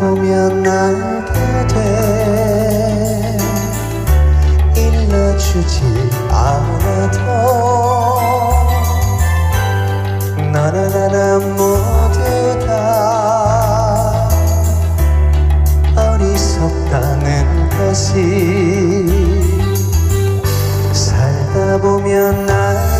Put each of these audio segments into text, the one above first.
보면 알게 돼 일러주지 않아도 너나 나나 모두 다 어리석다는 것이 살다 보면 알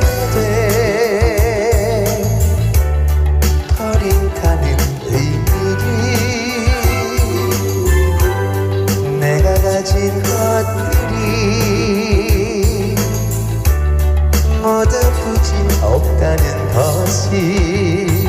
없다는 것이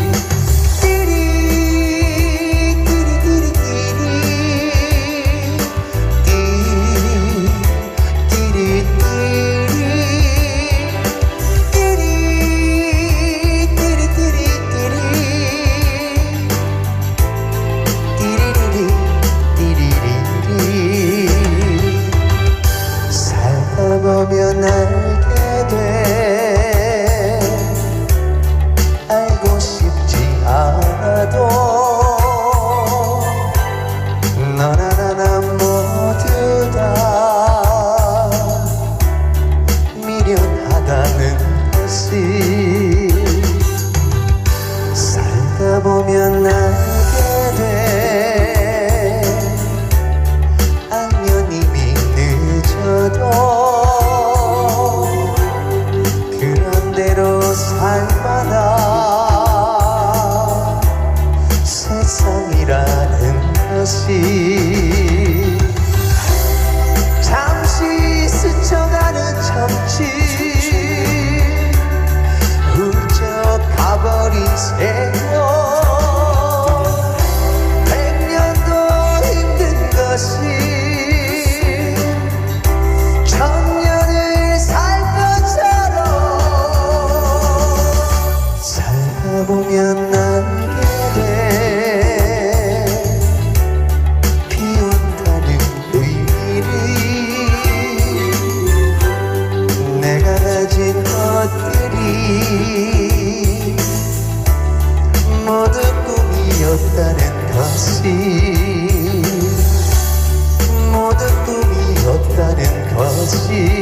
것이 살다 보면 알게 돼. 알면 이미 늦어도 그런 대로 살만한 세상이라는 것이 모두 꿈이었다는 것이 모두 꿈이었다는 것이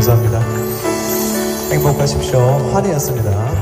감사합니다. 행복하십시오. 환희였습니다.